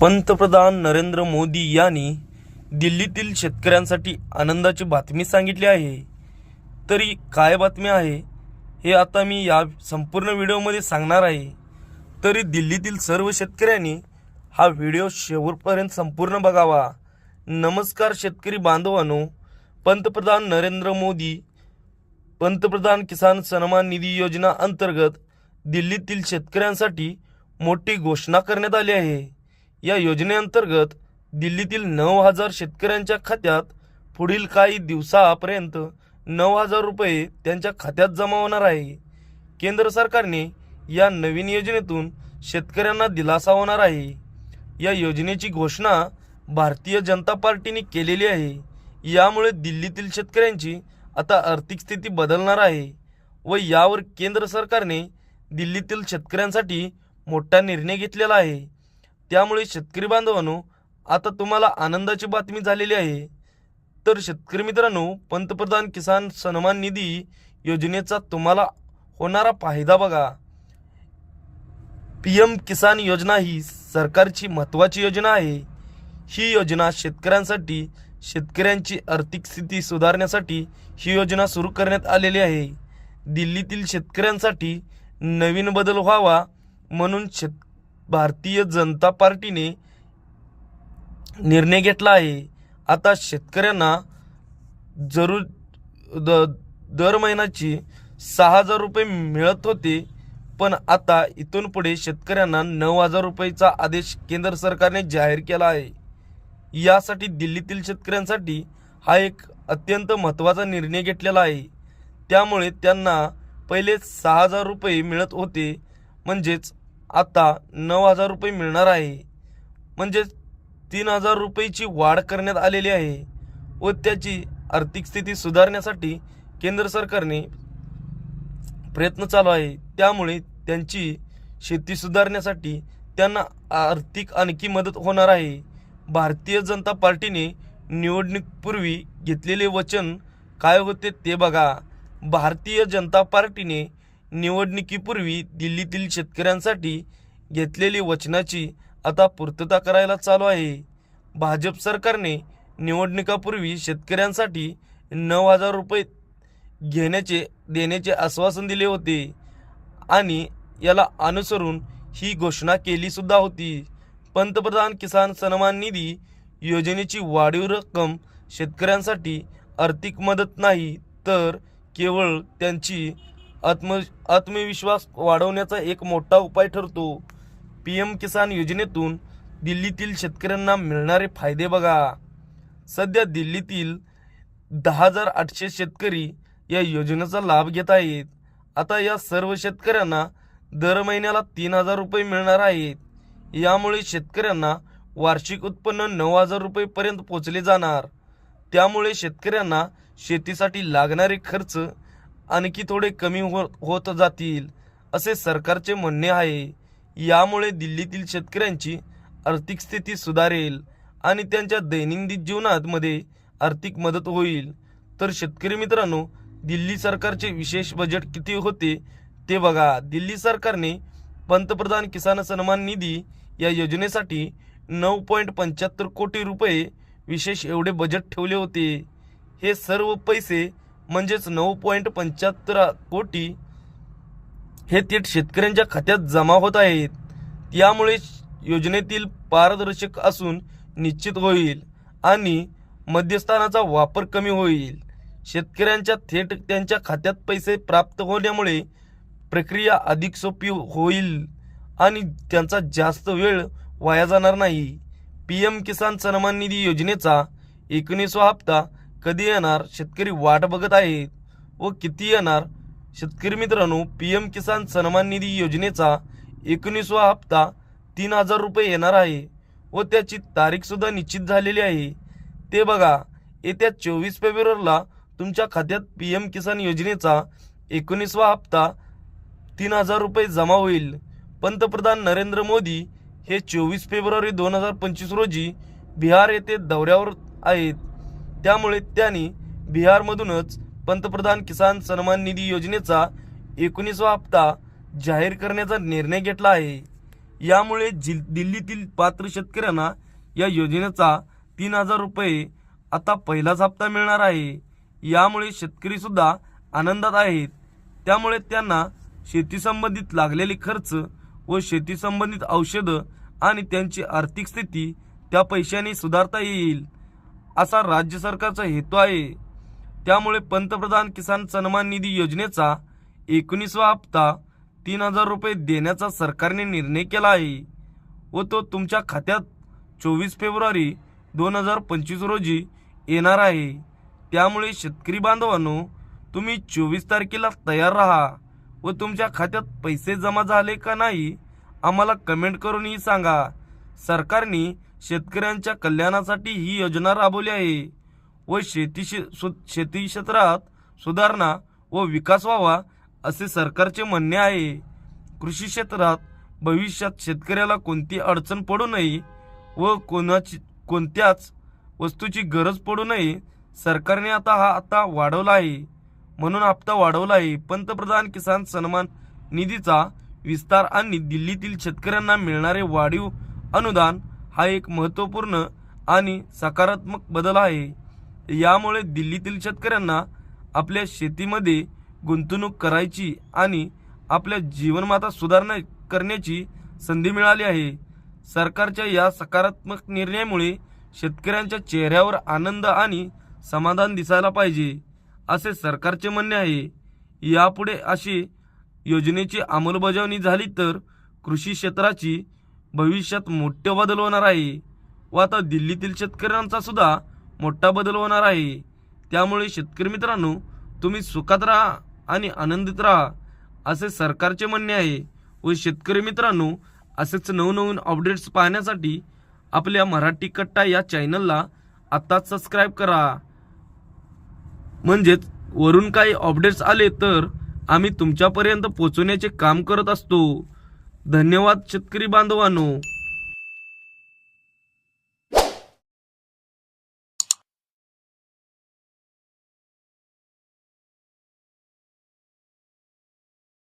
पंतप्रधान नरेंद्र मोदी यांनी दिल्लीतील शेतकऱ्यांसाठी आनंदाची बातमी सांगितली आहे. तरी काय बातमी आहे हे आता मी या संपूर्ण व्हिडिओमध्ये सांगणार आहे. तरी दिल्लीतील सर्व शेतकऱ्यांनी हा व्हिडिओ शेवटपर्यंत संपूर्ण बघावा. नमस्कार शेतकरी बांधवांनो पंतप्रधान नरेंद्र मोदी पंतप्रधान किसान सन्मान निधी योजना अंतर्गत दिल्लीतील शेतकऱ्यांसाठी मोठी घोषणा करण्यात आली आहे. या योजनेअंतर्गत दिल्लीतील नऊ हजार शेतकऱ्यांच्या खात्यात पुढील काही दिवसापर्यंत नऊ हजार रुपये त्यांच्या खात्यात जमा होणार आहे. केंद्र सरकारने या नवीन योजनेतून शेतकऱ्यांना दिलासा होणार आहे. या योजनेची घोषणा भारतीय जनता पार्टीने केलेली आहे. यामुळे दिल्लीतील शेतकऱ्यांची आता आर्थिक स्थिती बदलणार आहे व यावर केंद्र सरकारने दिल्लीतील शेतकऱ्यांसाठी मोठा निर्णय घेतलेला आहे. त्यामुळे शेतकरी बांधवांनो आता तुम्हाला आनंदाची बातमी झालेली आहे. तर शेतकरी मित्रांनो पंतप्रधान किसान सन्मान निधी योजनेचा तुम्हाला होणारा फायदा बघा. पी एम किसान योजना ही सरकारची महत्त्वाची योजना आहे. ही योजना शेतकऱ्यांसाठी शेतकऱ्यांची आर्थिक स्थिती सुधारण्यासाठी ही योजना सुरू करण्यात आलेली आहे. दिल्लीतील शेतकऱ्यांसाठी नवीन बदल व्हावा म्हणून शेत भारतीय जनता पार्टीने निर्णय घेतला आहे. आता शेतकऱ्यांना जरूर द दर महिन्याची सहा हजार रुपये मिळत होते पण आता इथून पुढे शेतकऱ्यांना नऊ हजार रुपयेचा आदेश केंद्र सरकारने जाहीर केला आहे. यासाठी दिल्लीतील शेतकऱ्यांसाठी हा एक अत्यंत महत्त्वाचा निर्णय घेतलेला आहे. त्यामुळे त्यांना पहिले सहा हजार रुपये मिळत होते म्हणजेच आता नऊ हजार रुपये मिळणार आहे. म्हणजेच तीन हजार रुपयेची वाढ करण्यात आलेली आहे व त्याची आर्थिक स्थिती सुधारण्यासाठी केंद्र सरकारने प्रयत्न चालू आहे. त्यामुळे त्यांची शेती सुधारण्यासाठी त्यांना आर्थिक आणखी मदत होणार आहे. भारतीय जनता पार्टीने निवडणुकीपूर्वी घेतलेले वचन काय होते ते बघा. भारतीय जनता पार्टीने निवडणुकीपूर्वी दिल्लीतील शेतकऱ्यांसाठी घेतलेली वचनाची आता पूर्तता करायला चालू आहे. भाजप सरकारने निवडणुकापूर्वी शेतकऱ्यांसाठी नऊ हजार रुपये घेण्याचे देण्याचे आश्वासन दिले होते आणि याला अनुसरून ही घोषणा केलीसुद्धा होती. पंतप्रधान किसान सन्मान निधी योजनेची वाढीव रक्कम शेतकऱ्यांसाठी आर्थिक मदत नाही तर केवळ त्यांची आत्म आत्मविश्वास वाढवण्याचा एक मोठा उपाय ठरतो. पी एम किसान योजनेतून दिल्लीतील शेतकऱ्यांना मिळणारे फायदे बघा. सध्या दिल्लीतील दहा हजार आठशे शेतकरी या योजनेचा लाभ घेत आहेत. आता या सर्व शेतकऱ्यांना दर महिन्याला तीन हजार रुपये मिळणार आहेत. यामुळे शेतकऱ्यांना वार्षिक उत्पन्न नऊ हजार रुपयेपर्यंत पोचले जाणार. त्यामुळे शेतकऱ्यांना शेतीसाठी लागणारे खर्च आणखी थोडे कमी हो होत जातील असे सरकारचे म्हणणे आहे. यामुळे दिल्लीतील शेतकऱ्यांची आर्थिक स्थिती सुधारेल आणि त्यांच्या दैनंदिन जीवनामध्ये आर्थिक मदत होईल. तर शेतकरी मित्रांनो दिल्ली सरकारचे विशेष बजेट किती होते ते बघा. दिल्ली सरकारने पंतप्रधान किसान सन्मान निधी या योजनेसाठी नऊ पॉईंट पंच्याहत्तर कोटी रुपये विशेष एवढे बजेट ठेवले होते. हे सर्व पैसे म्हणजेच नऊ पॉईंट पंच्याहत्तर कोटी हे थेट शेतकऱ्यांच्या खात्यात जमा होत आहेत. यामुळे योजनेतील पारदर्शक असून निश्चित होईल आणि मध्यस्थानाचा वापर कमी होईल. शेतकऱ्यांच्या थेट त्यांच्या खात्यात पैसे प्राप्त होण्यामुळे प्रक्रिया अधिक सोपी होईल आणि त्यांचा जास्त वेळ वाया जाणार नाही. पी एम किसान सन्मान निधी योजनेचा एकोणीसवा हप्ता कधी येणार? शेतकरी वाट बघत आहेत. व किती येणार? शेतकरी मित्रांनो पी एम किसान सन्मान निधी योजनेचा एकोणीसवा हप्ता तीन हजार रुपये येणार आहे. व त्याची तारीखसुद्धा निश्चित झालेली आहे. ते बघा येत्या चोवीस फेब्रुवारीला तुमच्या खात्यात पी एम किसान योजनेचा एकोणीसवा हप्ता तीन हजार रुपये जमा होईल. पंतप्रधान नरेंद्र मोदी हे चोवीस फेब्रुवारी दोन हजार पंचवीस रोजी बिहार येथे दौऱ्यावर आहेत. त्यामुळे त्यांनी बिहारमधूनच पंतप्रधान किसान सन्मान निधी योजनेचा एकोणीसवा हप्ता जाहीर करण्याचा निर्णय घेतला आहे. यामुळे जि दिल्लीतील पात्र शेतकऱ्यांना या योजनेचा तीन हजार रुपये आता पहिलाच हप्ता मिळणार आहे. यामुळे शेतकरीसुद्धा आनंदात आहेत. त्यामुळे त्यांना शेतीसंबंधित लागलेले खर्च व शेतीसंबंधित औषधं आणि त्यांची आर्थिक स्थिती त्या पैशाने सुधारता येईल. असा राज्य सरकारचा हेतू आहे. त्यामुळे पंतप्रधान किसान सन्मान निधी योजनेचा एकोणीसवा हप्ता तीन हजार रुपये देण्याचा सरकारने निर्णय केला आहे व तो तुमच्या खात्यात चोवीस फेब्रुवारी दोन हजार पंचवीस रोजी येणार आहे. त्यामुळे शेतकरी बांधवांनो तुम्ही चोवीस तारखेला तयार राहा व तुमच्या खात्यात पैसे जमा झाले का नाही आम्हाला कमेंट करूनही सांगा. सरकारने शेतकऱ्यांच्या कल्याणासाठी ही योजना राबवली आहे. व शेती सु शेती क्षेत्रात सुधारणा व विकास व्हावा असे सरकारचे म्हणणे आहे. कृषी क्षेत्रात भविष्यात शेतकऱ्याला कोणती अडचण पडू नये व कोणाची कोणत्याच वस्तूची गरज पडू नये सरकारने आता हा आता वाढवला आहे. म्हणून हप्ता वाढवला आहे. पंतप्रधान किसान सन्मान निधीचा विस्तार आणि दिल्लीतील शेतकऱ्यांना मिळणारे वाढीव अनुदान हा एक महत्त्वपूर्ण आणि सकारात्मक बदल आहे. यामुळे दिल्लीतील शेतकऱ्यांना आपल्या शेतीमध्ये गुंतवणूक करायची आणि आपल्या जीवनमाता सुधारणा करण्याची संधी मिळाली आहे. सरकारच्या या सकारात्मक निर्णयामुळे शेतकऱ्यांच्या चेहऱ्यावर आनंद आणि समाधान दिसायला पाहिजे असे सरकारचे म्हणणे आहे. यापुढे अशी योजनेची अंमलबजावणी झाली तर कृषी क्षेत्राची भविष्यात मोठे बदल होणार आहे व आता दिल्लीतील शेतकऱ्यांचा सुद्धा मोठा बदल होणार आहे. त्यामुळे शेतकरी मित्रांनो तुम्ही सुखात राहा आणि आनंदित राहा असे सरकारचे म्हणणे आहे. व शेतकरी मित्रांनो असेच नवनवीन अपडेट्स पाहण्यासाठी आपल्या मराठी कट्टा या चॅनलला आत्ताच सबस्क्राईब करा. म्हणजेच वरून काही अपडेट्स आले तर आम्ही तुमच्यापर्यंत पोचवण्याचे काम करत असतो. धन्यवाद शेतकरी बांधवांनो.